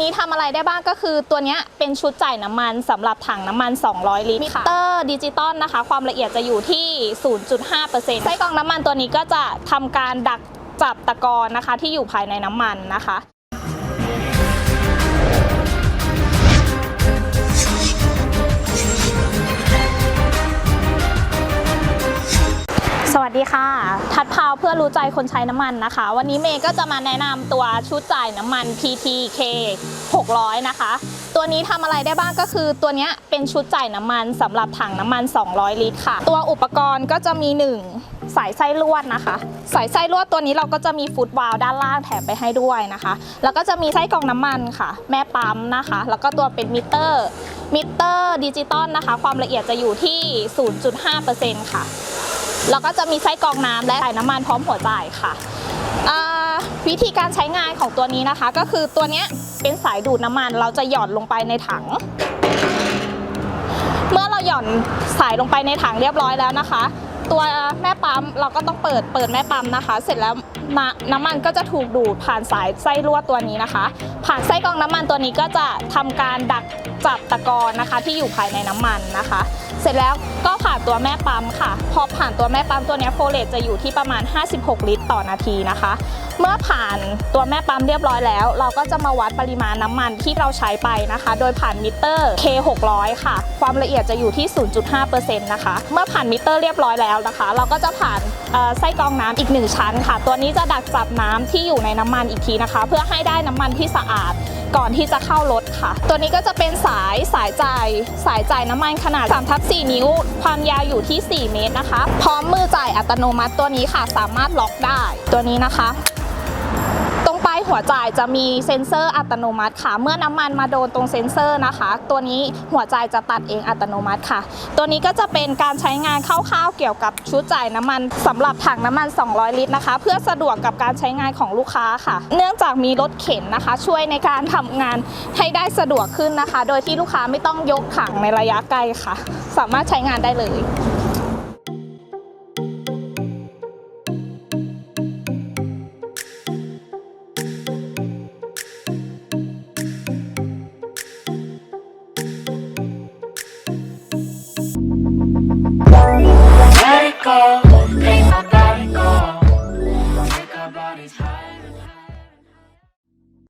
นี้ทำอะไรได้บ้างก็คือตัวนี้เป็นชุดจ่ายน้ำมันสำหรับถังน้ำมัน 200 ลิตรมิเตอร์ดิจิตอลนะคะ ความละเอียดจะอยู่ที่ 0.5%ไส้กรองน้ำมันตัวนี้ก็จะทำการดักจับตะกอนนะคะที่อยู่ภายในน้ำมันนะคะ วัสดีค่ะ ทัดพาวเพื่อรู้ใจคนใช้น้ำมันนะคะ วันนี้เมย์ก็จะมาแนะนำตัวชุดจ่ายน้ำมัน PTK 600 นะคะ ตัวนี้ทำอะไรได้บ้างก็คือตัวนี้เป็นชุดจ่ายน้ำมันสำหรับถังน้ำมัน 200 ลิตรค่ะ ตัวอุปกรณ์ก็จะมี 1 สายไส้ลวดนะคะ สายไส้ลวดตัวนี้เราก็จะมีฟุตวาล์วด้านล่างแถมไปให้ด้วยนะคะ แล้วก็จะมีไส้กรองน้ำมันค่ะ แม่ปั๊มนะคะ แล้วก็ตัวเป็นมิเตอร์มิเตอร์ดิจิตอลนะคะ ความละเอียดจะอยู่ที่ 0.5%ค่ะ แล้วก็จะมีไส้กรองน้ำและสายน้ำมันพร้อมหัวจ่ายค่ะวิธีการใช้งานของตัวนี้นะคะ ก็คือตัวนี้เป็นสายดูดน้ำมัน เราจะหย่อนลงไปในถัง เมื่อเราหย่อนสายลงไปในถังเรียบร้อยแล้วนะคะ ตัวแม่ปั๊มเราก็ต้องเปิดเปิดแม่ปั๊มนะคะ เสร็จแล้วน้ำน้ำมันก็จะถูกดูดผ่านสายไส้รั่วตัวนี้นะคะ ผ่านไส้กรองน้ำมันตัวนี้ก็จะทำการดักจับตะกอนนะคะ ที่อยู่ภายในน้ำมันนะคะ เสร็จแล้วก็ผ่านตัวแม่ปั๊มค่ะ พอผ่านตัวแม่ปั๊มตัวนี้โฟเลตจะอยู่ที่ประมาณ 56 ลิตร ต่อนาทีนะคะ เมื่อผ่านตัวแม่ปั๊มเรียบร้อยแล้ว เราก็จะมาวัดปริมาณน้ำมันที่เราใช้ไปนะคะ โดยผ่านมิเตอร์ K600 ค่ะ ความละเอียดจะอยู่ที่ 0.5%นะคะ เมื่อผ่านมิเตอร์เรียบร้อยแล้วนะคะ เราก็จะผ่านไส้กรองน้ำอีก 1 ชั้นค่ะ ตัวนี้จะดักจับน้ำที่อยู่ในน้ำมันอีกทีนะคะ เพื่อให้ได้น้ำมันที่สะอาดก่อนที่จะเข้ารถค่ะ ตัวนี้ก็จะเป็นสายสายจ่ายสายจ่ายน้ำมันขนาด3ทับ4นิ้ว ความยาวอยู่ที่ 4 เมตรนะคะ พร้อมมือจ่ายอัตโนมัติตัวนี้ค่ะ สามารถล็อกได้ตัวนี้นะคะ หัวจ่ายจะมีเซ็นเซอร์อัตโนมัติค่ะ เมื่อน้ำมันมาโดนตรงเซ็นเซอร์นะคะ ตัวนี้หัวจ่ายจะตัดเองอัตโนมัติค่ะ ตัวนี้ก็จะเป็นการใช้งานคร่าวๆเกี่ยวกับชุดจ่ายน้ำมันสำหรับถังน้ำมัน 200 ลิตรนะคะ เพื่อสะดวกกับการใช้งานของลูกค้าค่ะ เนื่องจากมีรถเข็นนะคะ ช่วยในการทำงานให้ได้สะดวกขึ้นนะคะ โดยที่ลูกค้าไม่ต้องยกถังในระยะไกลค่ะ สามารถใช้งานได้เลย Bye.